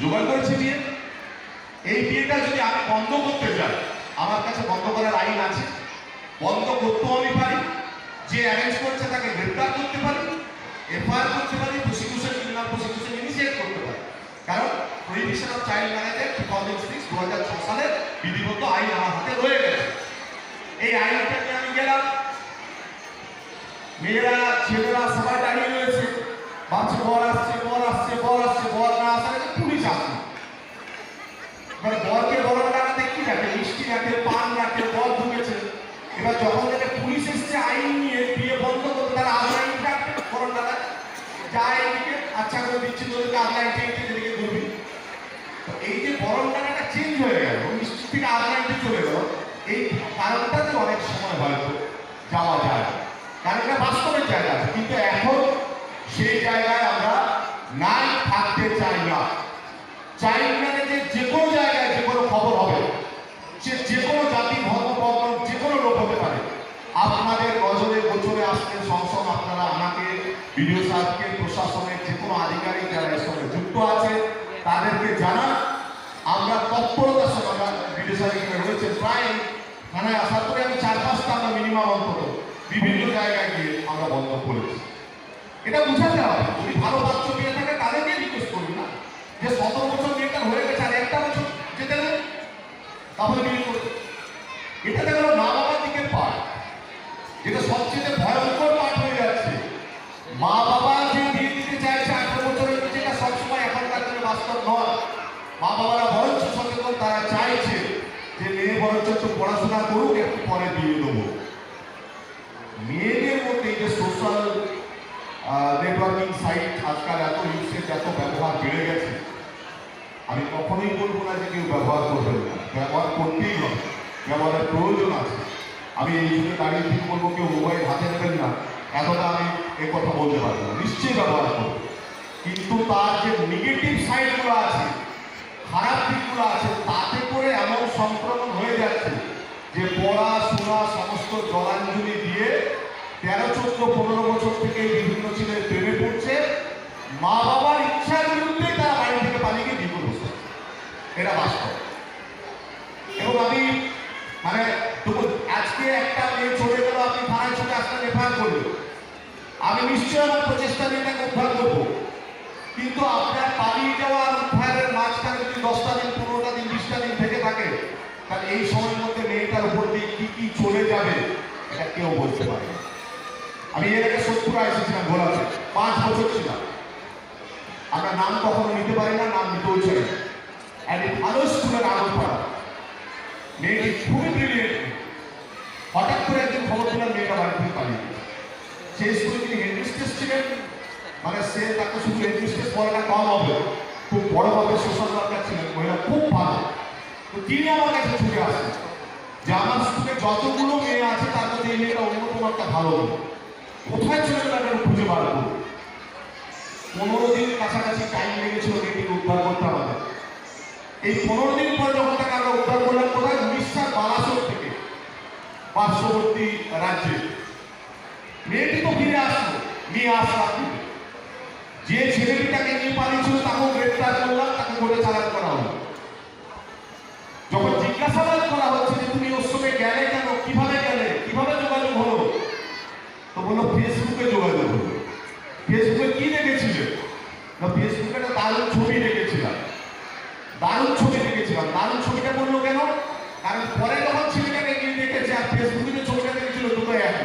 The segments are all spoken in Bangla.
জোগাড় করেছি বিয়ে। এই বিয়েটা যদি আমি বন্ধ করতে যাই আমার কাছে বন্ধ করার আইন আছে। বন্ধ করতেও আমি পারি। যে অ্যারেঞ্জ করছে তাকে গ্রেপ্তার করতে পারি। এফআইআর করতে পারি প্রসিকিউশন ক্রিমিনাল প্রসিকিউশন ইনিশিয়েট করতে পারি। কারণ প্রহিবিশন অফ চাইল্ড ম্যারেজের টু থাউজেন্ড সিক্স দু হাজার ছ সালের বিধিবদ্ধ আইন আমার হাতে রয়ে গেছে। এই আইনটা নিয়ে আমি গেলাম। মেয়েরা, ছেলেরা সবাই দাঁড়িয়ে রয়েছে। ভাবছে বর আসছে বর আসছে বর আসছে বর না আসার পুলিশ আসছে মানে বরকে বরণ লাগাতে কি রাখে মিষ্টি রাখে পান রাখে বর ঢুকেছে এবার যখন থেকে পুলিশ এসছে আইন নিয়ে বিয়ে বন্ধ করতে তারা আবার আইন রাখবে বরণ লাগায় যা এদিকে আচ্ছা করে দিচ্ছি তোদেরকে আবার আইনটা এদিকে এদিকে করবি তো এই যে বরণ লাগাটা চেঞ্জ হয়ে গেল মিষ্টি থেকে আবার আইনটা চলে গেল এই কারণটাতে অনেক সময় হয়তো যাওয়া যায় কারণ এটা বাস্তবের জায়গা। কিন্তু এখন সেই জায়গায় আমরা নাই থাকতে চাই না। চাই না যে যে কোনো জায়গায় যে কোনো খবর হবে, সে যে কোনো জাতি যে কোনো লোক হতে পারে। আপনাদের নজরে গোচরে আসতে সংসদ আপনারা আমাকে, বিডিও প্রশাসনের যে কোনো আধিকারিক যারা এর সঙ্গে যুক্ত আছে, তাদেরকে জানান। আমরা তৎপরতার সঙ্গে আমরা বিডিও রয়েছে প্রায় থানায় আসার পরে আমি চার পাঁচটা আমরা মিনিমাম অন্তত বিভিন্ন জায়গায় গিয়ে আমরা বন্ধ করেছি। এটা বুঝাতে হবে। যদি ভালো বাচ্চা বিয়ে থাকে তাদেরকে রিকোয়েস্ট করবি না। যে সতেরো বছর মেয়েটা হয়ে গেছে আর একটা বছর যেতে দেন তাহলে বিয়ে করবে। এটা দেখো মা বাবার দিকে পাঠ। যেটা সবচেয়ে ভয়ঙ্কর পাঠ হয়ে যাচ্ছে। মা বাবা যে বিয়ে দিতে চাইছে আঠারো বছরের যেটা সবসময় এখনকার দিনে বাস্তব নয়। মা বাবারা বরঞ্চ সচেতন, তারা চাইছে যে মেয়ে বরঞ্চ একটু পড়াশোনা করুক, একটু পরে বিয়ে দেবো মেয়েদের মধ্যে এই যে সোশ্যাল নেটওয়ার্কিং সাইট আজকাল এত ইউসেজ এত ব্যবহার বেড়ে গেছে। আমি কখনোই বলব না যে কেউ ব্যবহার করবে না। ব্যবহার করতেই হবে। ব্যবহারের প্রয়োজন আছে। আমি এই যুগে দাঁড়িয়ে ঠিক বলব, কেউ মোবাইল হাতে নেবেন না। এতটা আমি এ কথা বলতে পারব না। নিশ্চয়ই ব্যবহার করব। কিন্তু তার যে নেগেটিভ সাইডগুলো আছে, খারাপ দিকগুলো আছে, তাতে করে এমন সংক্রমণ হয়ে যাচ্ছে যে পড়াশোনা সমস্ত জলাঞ্জলি দিয়ে তেরো, চোদ্দ, পনেরো বছর থেকে বিভিন্ন ছেলে প্রেমে পড়ছে। মা বাবার ইচ্ছার বিরুদ্ধে তারা বাড়ি থেকে পালিয়ে গিয়ে বিপদ বসে এটা বাস্তব। এবং আমি মানে দেখুন, আজকে একটা মেয়ে চলে গেল, আপনি থানায় চলে আসলে এফআইআর করবেন আমি নিশ্চয়ই আমার প্রচেষ্টা নিয়ে তাকে উদ্ধার করব। কিন্তু আপনার পালিয়ে যাওয়া আর উদ্ধারের মাঝখানে যদি দশটা দিন, পনেরোটা দিন, বিশটা দিন থেকে থাকে, তাহলে এই সময়ের মধ্যে মেয়েটার উপর দিয়ে কি কি চলে যাবে, এটা কেউ বলতে পারে আমি এর আগে সত্তর এসেছিলাম, ভোলাতে। পাঁচ বছর ছিলাম। আমরা নাম কখনো নিতে পারি না, নাম নিতেও চাই না। একটি ভালো স্কুলের আলো পড়া মেয়েটি খুবই ব্রিলিয়েন্ট হঠাৎ করে একদিন খবর পেলাম মেয়েটা বাড়ি থেকে পালিয়ে সেই স্কুলে তিনি হেডমিস্ট্রেস ছিলেন মানে সে তাকে শুধু হেডমিস্ট্রেস পড়াটা কম হবে। খুব বড়ভাবে সোশ্যাল ওয়ার্কার ছিলেন, মহিলা খুব ভালো। তো তিনি আমার কাছে ছুটে আসেন। যে আমার স্কুলে যতগুলো মেয়ে আছে, তার মধ্যে এই মেয়েটা অন্যতম একটা ভালো কোথায় ছিল আমি খুঁজে বার করব? পনেরো দিন কাছাকাছি টাইম লেগেছিল মেয়েটিকে উদ্ধার করতে আমাদের। এই পনেরো দিন পরে যখন তাকে আমরা উদ্ধার করলাম, কোথায়? উড়িষ্যার বালাসোর থেকে, পার্শ্ববর্তী রাজ্যে। মেয়েটি তো ফিরে আসলো, নিয়ে আসলাম। যে ছেলেটিটাকে নিয়ে পালিয়েছিল, তাকেও গ্রেপ্তার করলাম, তাকে কোর্টে চালান করা হলো। যখন জিজ্ঞাসাবাদ করা হচ্ছে যে তুমি ওর সঙ্গে গেলে কেন কীভাবে গেলে কীভাবে যোগাযোগ হলো তো বলল ফেসবুকে যোগাযোগ হলো ফেসবুকে কি দেখেছিলে না ফেসবুকে একটা দারুণ ছবি দেখেছিলাম। দারুণ ছবি দেখেছিলাম। দারুণ ছবিটা বলল কেন? কারণ পরে যখন ছেলেটাকে গিয়ে দেখেছে আর ফেসবুকে ছবিটা দেখেছিল, দুটো এক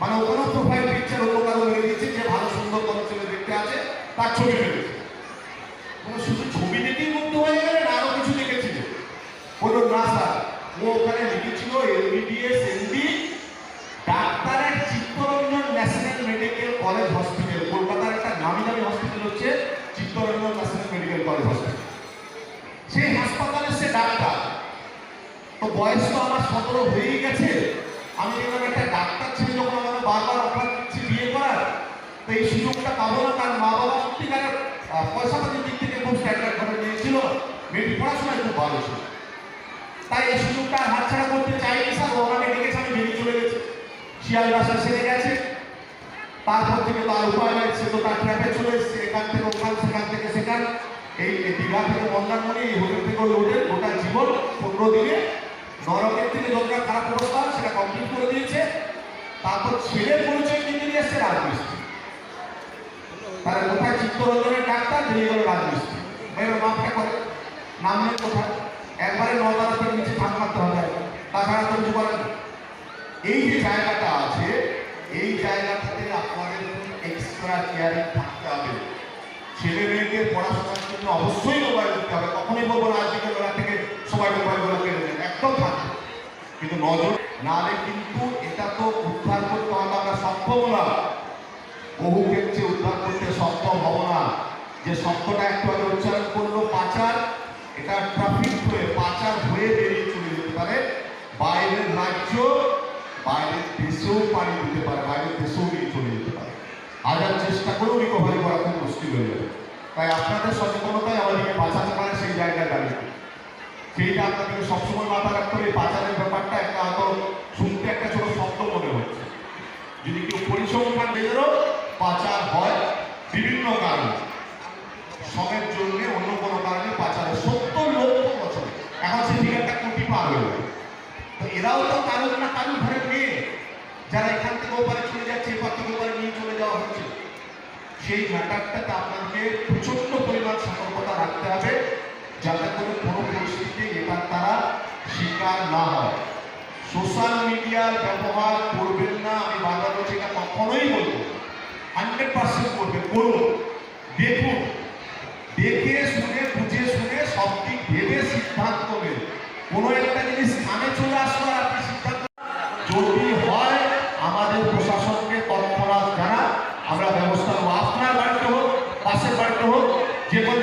মানে ওখানেও প্রোফাইল পিকচার অন্য কারও মেরে দিচ্ছে যে ভালো সুন্দর কোনো ছেলে দেখতে আছে, তার ছবি ফেলেছে কোনো শুধু ছবি দেখেই মুগ্ধ হয়ে গেলেন আরও কিছু দেখেছিলেন। বলল না স্যার ও ওখানে লিখেছিল এমবিবিএস এমডি তো বয়স তো আমার সতেরো হয়েই গেছে। আমি দেখলাম একটা ডাক্তার ছেলে যখন আমাকে বারবার অফার দিচ্ছে বিয়ে করার তো এই সুযোগটা পাবো না তার মা বাবা সত্যিকারের আহ, পয়সা পাতির দিক থেকে খুব স্ট্যান্ডার্ড ঘরে নিয়েছিল। মেয়েটি পড়াশোনায় খুব ভালো ছিল। তাই এই সুযোগটা হাতছাড়া করতে চাইনি স্যার ও আমাকে ডেকেছে আমি বেরিয়ে চলে গেছি। শিয়াল বাসা সেরে গেছে। তারপর থেকে তো আর উপায় নাই সে তো তার ট্র্যাপে চলে এসছে এখান থেকে ওখান সেখান থেকে সেখান। এই এই দীঘা থেকে পেট্রোল লোডে গোটা জীবন পনেরো দিনে নরকের থেকে যতটা খারাপ অবস্থা সেটা কমপ্লিট করে দিয়েছে। তারপর ছেলের পরিচয় কিনে নিয়ে এসছে? রাজমিস্ত্রি। তার কোথায় চিত্তরঞ্জনের ডাক্তার? বেরিয়ে গেল রাজমিস্ত্রি। এবার মাপটা করে নামলেন কোথায়? একবারে নদারাতের নিচে থাক মারতে হবে। তাছাড়া তো কিছু করেন এই যে জায়গাটা আছে, এই জায়গাটাতে আপনাদের এক্সট্রা কেয়ারিং থাকতে হবে। ছেলে মেয়েদের পড়াশোনার জন্য অবশ্যই মোবাইল দিতে হবে। কখনোই বলব বেলা থেকে সবাই মোবাইলগুলো থাকবে কিন্তু নজর নাহলে কিন্তু এটা তো উদ্ধার করতে আমরা সম্ভব না। বহু ক্ষেত্রে উদ্ধার করতে সক্ষম হব না। যে শব্দটা একটু আগে উচ্চারণ করল, পাচার, এটা ট্রাফিক হয়ে, পাচার হয়ে বেরিয়ে চলে যেতে পারে। বাইরের রাজ্য, বাইরের দেশেও পাড়ি দিতে পারে, বাইরের দেশেও নিয়ে চলে যেতে পারে। হাজার চেষ্টা করেও রিকভারি করা খুব মুশকিল হয়ে যাবে। তাই আপনাদের সচেতনতায় আমাদেরকে বাঁচাতে পারে সেই জায়গায় দাঁড়িয়ে সেইটা আপনাদেরকে সবসময় মাথা রাখতে হবে পাচারের ব্যাপারটা একটা হয়তো শুনতে একটা ছোট শব্দ মনে হচ্ছে। যদি কেউ পরিসংখ্যান বেরো পাচার হয় বিভিন্ন কারণে। সমের জন্য অন্য কোনো কারণে পাচারে সত্তর লক্ষ বছর। এখন সে ফিগারটা কোটি পার হয়ে এরাও তো কারণ না কারণ ঘরে মেয়ে। যারা এখান থেকে ওপারে চলে যাচ্ছে, এপার থেকে ওপারে নিয়ে চলে যাওয়া হচ্ছে। সেই ম্যাটারটাতে আপনাকে প্রচণ্ড পরিমাণ সতর্কতা রাখতে হবে। যাতে করে কোনো পরিস্থিতিতে এটার তারা শিকার না হয়। সোশ্যাল মিডিয়ার ব্যবহার করবেন না, আমি বাংলা বলছি এটা কখনোই বলব হান্ড্রেড পার্সেন্ট করবেন। করুন দেখুন, দেখে শুনে, বুঝে শুনে সব দিক ভেবে সিদ্ধান্ত নেন। কোনো একটা জিনিস স্থানে চলে আসলো আপনি সিদ্ধান্ত যদি হয়, আমাদের প্রশাসনকে তৎক্ষণাৎ জানা আমরা ব্যবস্থা নেব। আপনার বাড়িতে হোক, পাশের বাড়িতে হোক, যে কোনো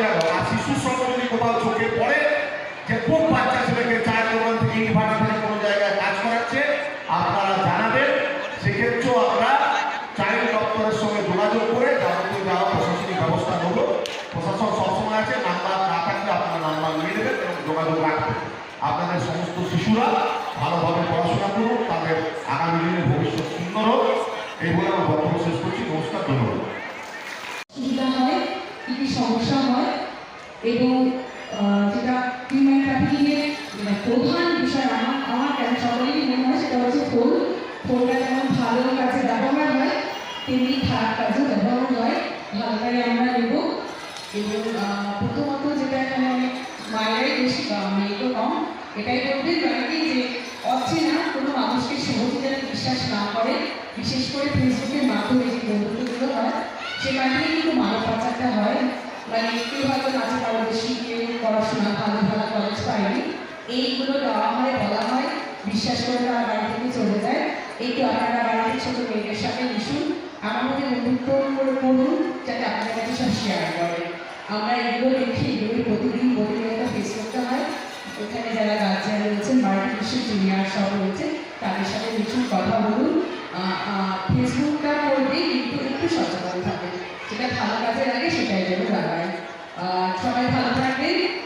চোখে পড়ে, যে খুব বাচ্চা ছেলেকে চায়ের দোকান থেকে ইট ভাটা থেকে কোনো জায়গায় কাজ করাচ্ছে, আপনারা জানাবেন। সেক্ষেত্রেও আমরা চাইল্ড দপ্তরের সঙ্গে যোগাযোগ করে যাবতীয় যাওয়া প্রশাসনিক ব্যবস্থা নেব। প্রশাসন সবসময় আছে, নাম্বার না থাকলে আপনারা নাম্বার নিয়ে নেবেন এবং যোগাযোগ রাখবেন। আপনাদের সমস্ত শিশুরা ভালোভাবে পড়াশোনা করুন তাদের আগামী দিনের ভবিষ্যৎ সুন্দর হোক। এই বলে আমার বক্তব্য শেষ করছি। নমস্কার, ধন্যবাদ। সমস্যা হয়, এবং যেটা হিউম্যান ট্রাফিকিংয়ের মানে প্রধান বিষয় আমার আমার কেন সকলেরই মনে হয় সেটা হচ্ছে ফোন ফোনটা যেমন ভালো কাজে ব্যবহার হয়, তেমনি খারাপ কাজে ব্যবহার হয়। ভালোটাই আমরা নেব। এবং প্রথমত যেটা এখানে অনেক মায়েরাই বেশি, বা তো কম, এটাই বলবেন অনেকেই যে অচেনা কোনো মানুষকে সহজে যেন বিশ্বাস না করে, বিশেষ করে ফেসবুকের মাধ্যমে যে বন্ধুত্বগুলো হয় সেখান কিন্তু মানব পাচারটা হয়। মানে কেউ হয়তো কাছে পারদর্শী কেউ পড়াশোনা ভালো ভালো কলেজ পায়নি। এইগুলো দেওয়া হয় বলা হয়। বিশ্বাস করে তারা বাড়ি থেকে চলে যায়। একটু আপনারা বাড়িতে ছোট মেয়েদের সাথে মিশুন। বন্ধুত্ব করে করুন যাতে আপনাদের কাছে সব শেয়ার করে। আমরা এগুলো দেখি এগুলো প্রতিদিন প্রতিনিয়ত ফেস করতে হয়। এখানে যারা গার্জিয়ান রয়েছেন বাড়ির কিছু জুনিয়র সব রয়েছে তাদের সাথে মিশুন কথা বলুন। আহ, আহ, ফেসবুকটা করবে কিন্তু একটু সচেতন থাকবে যেটা ভালো কাজে লাগে সেটাই যেন লাগায় আহ, সবাই ভালো থাকবেন।